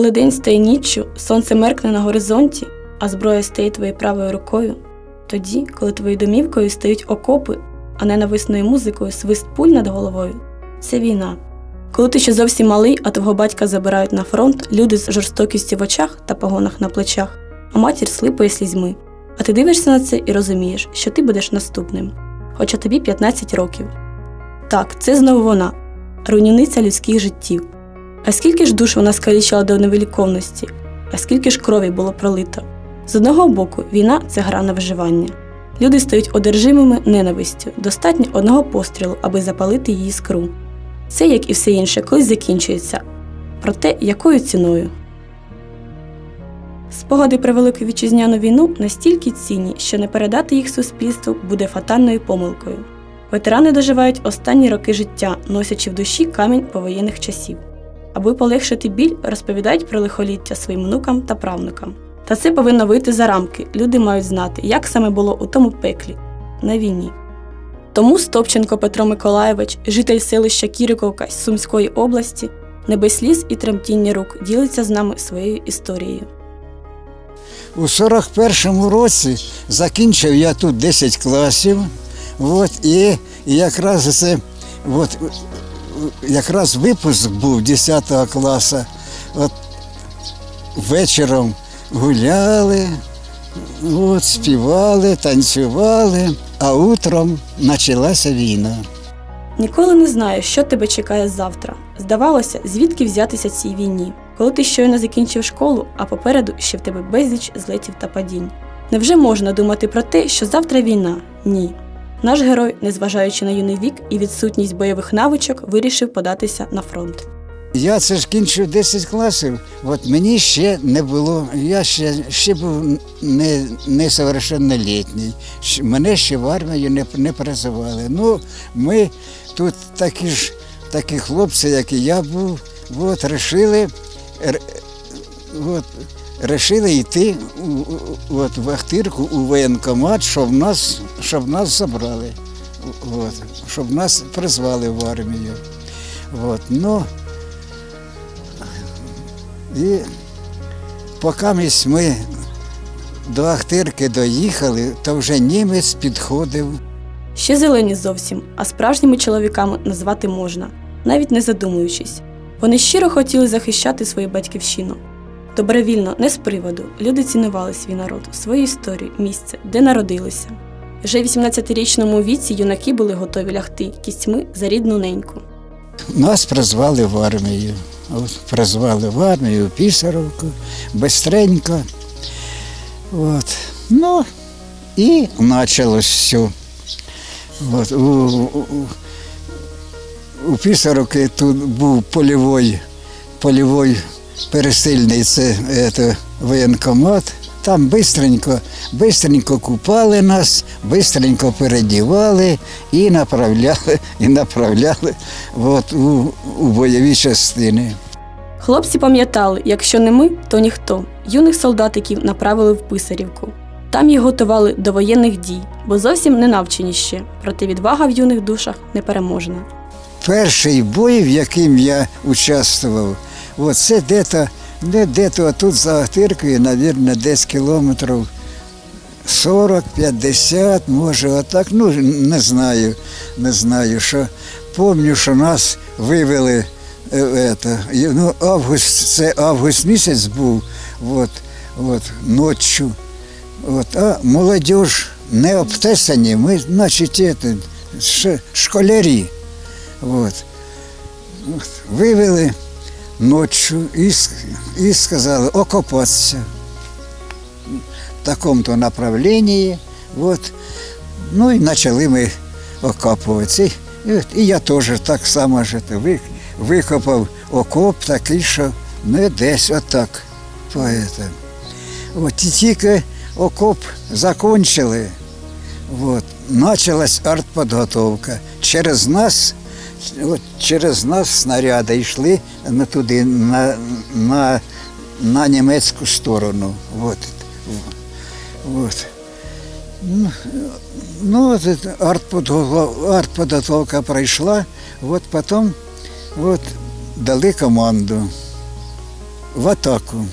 коли день стає ніччю, сонце меркне на горизонті, а зброя стає твоєю правою рукою, тоді, коли твоєю домівкою стають окопи, а ненависною музикою свист пуль над головою, це війна. Коли ти ще зовсім малий, а твого батька забирають на фронт люди з жорстокістю в очах та погонах на плечах, а матір слипає слізьми. А ти дивишся на це і розумієш, що ти будеш наступним, хоча тобі 15 років. Так, це знову вона, руйнівниця людських життів. А скільки ж душ вона скалічила до невиліковності, а скільки ж крові було пролито. З одного боку, війна це гра на виживання. Люди стають одержимими ненавистю, достатньо одного пострілу, аби запалити її скру. Це, як і все інше, колись закінчується. Проте якою ціною? Спогади про Велику вітчизняну війну настільки цінні, що не передати їх суспільству буде фатальною помилкою. Ветерани доживають останні роки життя, носячи в душі камінь повоєнних часів. Аби полегшити біль, розповідають про лихоліття своїм внукам та правнукам. Та це повинно вийти за рамки. Люди мають знати, як саме було у тому пеклі на війні. Тому Стопченко Петро Миколаєвич, житель селища Кіриковка Сумської області, не без сліз і тремтіння рук ділиться з нами своєю історією. У 41-му році закінчив я тут 10 класів. От, і, якраз це от, якраз випуск був 10 класу. От, вечором гуляли, от, співали, танцювали, а утром почалася війна. Ніколи не знаю, що тебе чекає завтра. Здавалося, звідки взятися цій війні, коли ти щойно закінчив школу, а попереду ще в тебе безліч злетів та падінь. Невже можна думати про те, що завтра війна? Ні. Наш герой, незважаючи на юний вік і відсутність бойових навичок, вирішив податися на фронт. Я це ж кінчив 10 класів, от мені ще не було, я ще ще був не, несовершеннолітній. Мене ще в армію не, не призивали. Ну, ми тут такі ж такі хлопці, як і я був, от, решили, р- от, решили йти у, от, в Ахтирку у воєнкомат, щоб нас, щоб нас забрали, от, щоб нас призвали в армію. От, ну, і поки ми до Ахтирки доїхали, то вже німець підходив. Ще зелені зовсім, а справжніми чоловіками назвати можна, навіть не задумуючись. Вони щиро хотіли захищати свою батьківщину. Добровільно, не з приводу, люди цінували свій народ, свою історію, місце, де народилися. Вже в 18-річному віці юнаки були готові лягти кістьми за рідну неньку. Нас призвали в армію. От, призвали в армію, Пісаровку, бистренько. От. Ну, і почалось все. От, у, у- у Пісаровки тут був польовий, польовий пересильний це, це, воєнкомат. Там бистренько, бистренько купали нас, бистренько передівали і направляли, і направляли от, у, у бойові частини. Хлопці пам'ятали, якщо не ми, то ніхто. Юних солдатиків направили в Писарівку. Там їх готували до воєнних дій, бо зовсім не навчені ще, проте відвага в юних душах непереможна. Перший бой, в яким я участвував, от це де-то, де, де-то тут за Ахтиркою, мабуть, десь кілометрів 40-50, може, отак. Ну, не знаю, не знаю, що пам'ятаю, що нас вивели. е, Это, ну, август, це август місяць був, от, от, ночі. От, а молодіж не обтесані, ми, значить, это, школярі. От. Вивели ночі і, і сказали окопатися в такому-то направленні. От. Ну і почали ми окопуватися. І, і, я теж так само ж це, ви- викопав окоп такий, що не десь отак. Поэтому. От і тільки окоп закончили, от, почалась артподготовка. Через нас, от, через нас снаряди йшли на туди, на, на, на німецьку сторону. От. От. Ну, ну, артподготовка, пройшла, от потім от, дали команду. в атаку.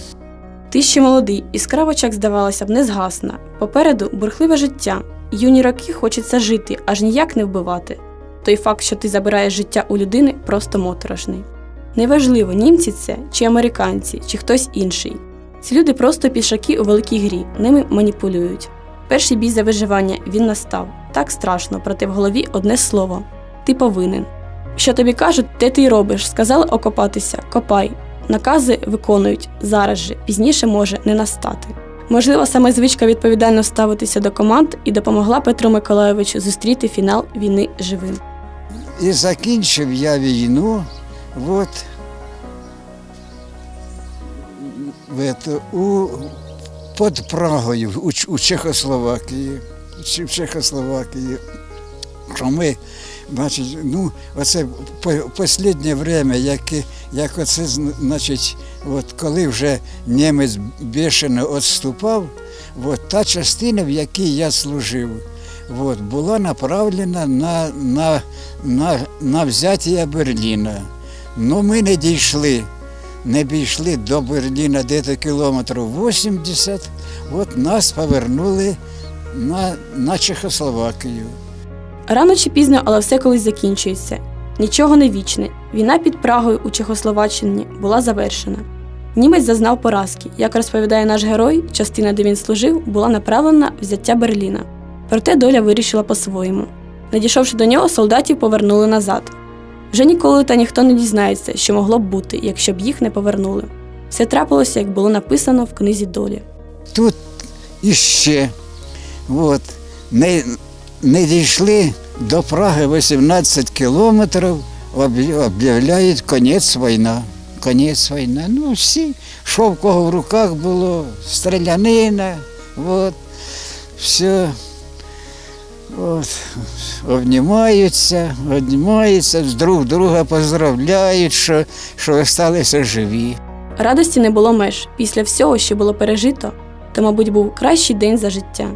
Ти ще молодий, іскра в здавалося б, не згасна. Попереду бурхливе життя. Юні роки хочеться жити, аж ніяк не вбивати. Той факт, що ти забираєш життя у людини, просто моторошний. Неважливо, німці це, чи американці, чи хтось інший. Ці люди просто пішаки у великій грі, ними маніпулюють. Перший бій за виживання він настав. Так страшно, проте в голові одне слово ти повинен. Що тобі кажуть, те ти й робиш. Сказали окопатися, копай. Накази виконують зараз же, пізніше може не настати. Можливо, саме звичка відповідально ставитися до команд і допомогла Петру Миколайовичу зустріти фінал війни живим. І закінчив я війну от, у, під Прагою у, у Чехословакії. В Чехословакії. Що ми, бачить, ну, оце останнє время, як, як оце, значить, от коли вже німець бешено відступав, от та частина, в якій я служив, от, була направлена на, на, на, на взяття Берліна. Ну, ми не дійшли. Не дійшли до Берліна десь кілометрів 80, от нас повернули на, на Чехословакію. Рано чи пізно, але все колись закінчується. Нічого не вічне. Війна під Прагою у Чехословаччині була завершена. Німець зазнав поразки. Як розповідає наш герой, частина, де він служив, була направлена на взяття Берліна. Проте доля вирішила по-своєму. Надійшовши до нього, солдатів повернули назад. Вже ніколи та ніхто не дізнається, що могло б бути, якщо б їх не повернули. Все трапилося, як було написано в книзі долі. Тут іще от, не, не дійшли до Праги 18 кілометрів, об'являють конець війна. Конець війни. Ну, всі, що в кого в руках було, стрілянина, от, все. От, обнімаються, обнімаються, друг друга поздравляють, що, що ви живі. Радості не було меж. Після всього, що було пережито, то, мабуть, був кращий день за життя.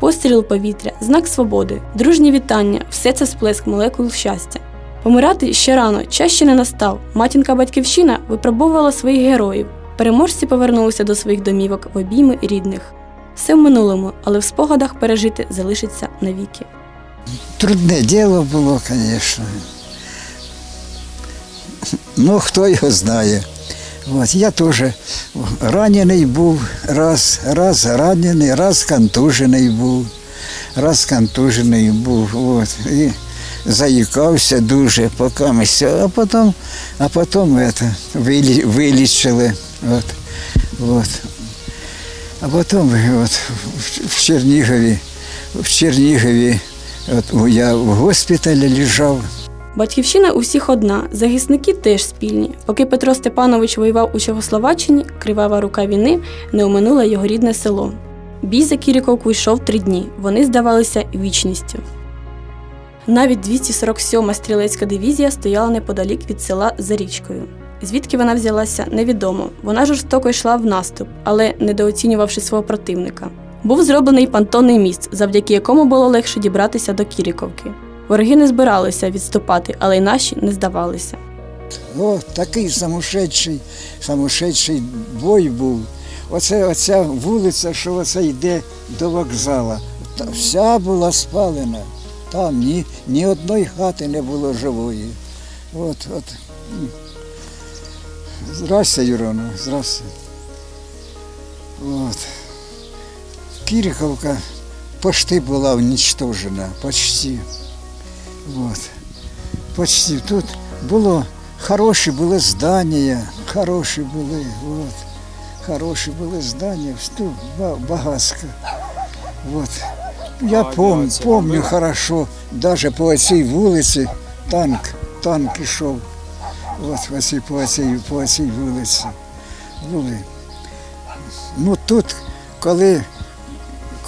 Постріл повітря, знак свободи, дружні вітання все це сплеск молекул щастя. Помирати ще рано, час ще не настав. Матінка батьківщина випробовувала своїх героїв. Переможці повернулися до своїх домівок в обійми рідних. Все в минулому, але в спогадах пережити залишиться навіки. Трудне діло було, звісно. Ну, хто його знає. От, я теж ранений був, раз, раз ранений, раз контужений був, раз контужений був. От, і заїкався дуже, поки ми а потім, а потім это, вилічили. От, от. А потім от, в- Чернігові, в Чернігові От я в госпіталі лежав. Батьківщина у всіх одна, захисники теж спільні. Поки Петро Степанович воював у Чехословаччині, кривава рука війни не оминула його рідне село. Бій за Кіріковку йшов три дні. Вони здавалися вічністю. Навіть 247-ма стрілецька дивізія стояла неподалік від села за річкою. Звідки вона взялася, невідомо. Вона жорстоко йшла в наступ, але недооцінювавши свого противника. Був зроблений понтонний міст, завдяки якому було легше дібратися до Кіріковки. Вороги не збиралися відступати, але й наші не здавалися. О, такий самошедший, самошедший бой був. Оце оця вулиця, що оце йде до вокзала. Та вся була спалена. Там ні, ні одної хати не було живої. От, от. Здрасте, Юрона, здрасте. От. Кіріховка почти була уничтожена, почти. Вот. Почти тут було хороші були здання, хороші були, от. Хороші були здання, тут багатська. Вот. Я пом, помню хорошо, даже по цій вулиці танк, танк ішов. От по цій, по цій, по цій вулиці. Були. Ну тут, коли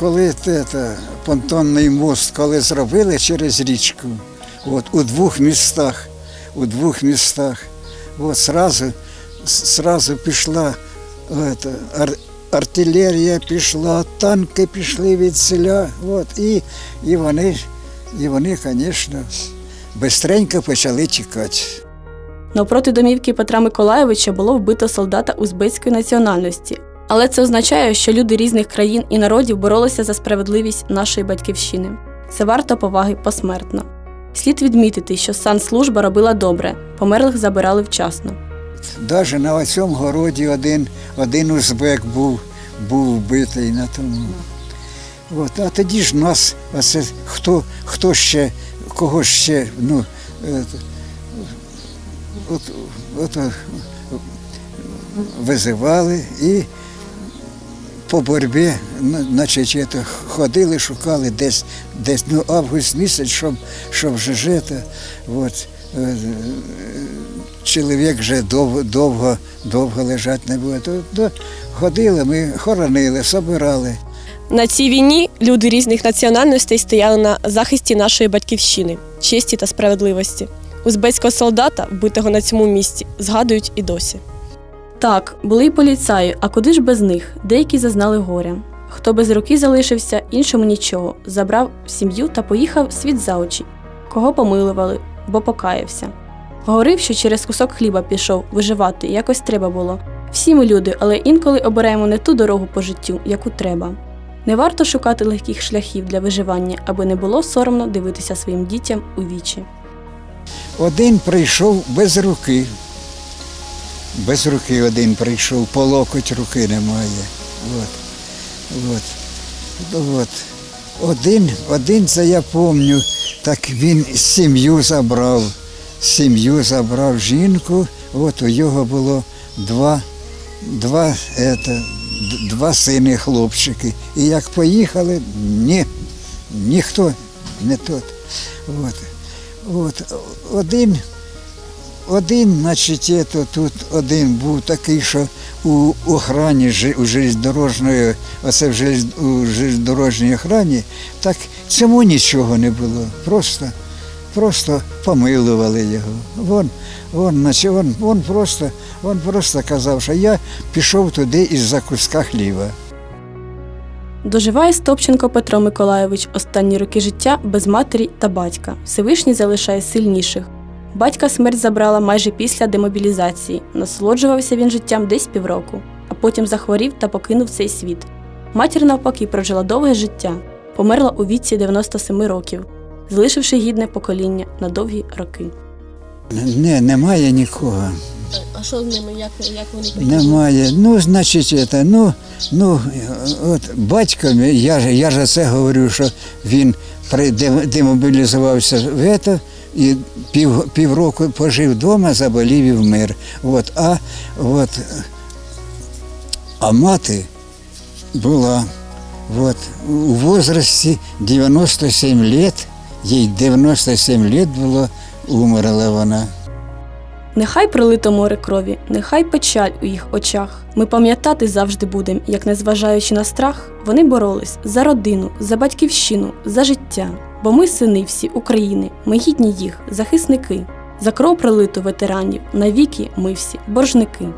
коли те, те, понтонний мост, коли зробили через річку, от, у двох містах, у двох містах, от сразу, сразу пішла это, ар, артилерія пішла, танки пішли від селя, от, і, і вони, і вони, звісно, бистренько почали тікати. Навпроти домівки Петра Миколайовича було вбито солдата узбецької національності. Але це означає, що люди різних країн і народів боролися за справедливість нашої батьківщини. Це варто поваги посмертно. Слід відмітити, що санслужба робила добре, померлих забирали вчасно. Навіть на цьому городі один, один узбек був, був вбитий на тому. От, а тоді ж нас, оце, хто, хто ще, кого ще, ну, е, от, от, е, визивали і по боротьбі, ну, значить, ходили, шукали десь, десь ну, август місяць, щоб, щоб жити. От, е, чоловік вже довго, довго, довго лежати не буде. То, то ходили, ми хоронили, собирали. На цій війні люди різних національностей стояли на захисті нашої батьківщини, честі та справедливості. Узбецького солдата, вбитого на цьому місці, згадують і досі. Так, були й поліцаї, а куди ж без них? Деякі зазнали горя. Хто без руки залишився, іншому нічого, забрав сім'ю та поїхав світ за очі. Кого помилували, бо покаявся. Говорив, що через кусок хліба пішов виживати, якось треба було. Всі ми люди, але інколи обираємо не ту дорогу по життю, яку треба. Не варто шукати легких шляхів для виживання, аби не було соромно дивитися своїм дітям у вічі. Один прийшов без руки. Без руки один прийшов, по локоть руки немає. От. От. От. Один, один це я пам'ятаю, так він сім'ю забрав. Сім'ю забрав жінку, от у його було два, два, это, два сини хлопчики. І як поїхали, ні, ніхто не тот. От. От. Один, один, значить, ето, тут один був такий, що у охрані у железнодорожної, оце в железнодорожній охрані, так цьому нічого не було. Просто, просто помилували його. Вон, вон, значить, вон, вон просто, вон просто казав, що я пішов туди із-за куска хліба. Доживає Стопченко Петро Миколайович останні роки життя без матері та батька. Всевишній залишає сильніших. Батька смерть забрала майже після демобілізації. Насолоджувався він життям десь півроку, а потім захворів та покинув цей світ. Матір навпаки прожила довге життя, померла у віці 97 років, залишивши гідне покоління на довгі роки. Не, немає нікого. А що з ними? Як, як вони Немає. Ну, значить, это, ну, ну, от батько, я, ж- я ж це говорю, що він демобілізувався в это, і пів, півроку пожив вдома, заболів і вмер. От, а, от, а мати була от, у возрасті 97 лет, їй 97 лет було, умерла вона. Нехай пролито море крові, нехай печаль у їх очах. Ми пам'ятати завжди будем, як незважаючи на страх, вони боролись за родину, за батьківщину, за життя. Бо ми сини всі України, ми гідні їх, захисники. За кров пролиту ветеранів, навіки ми всі боржники.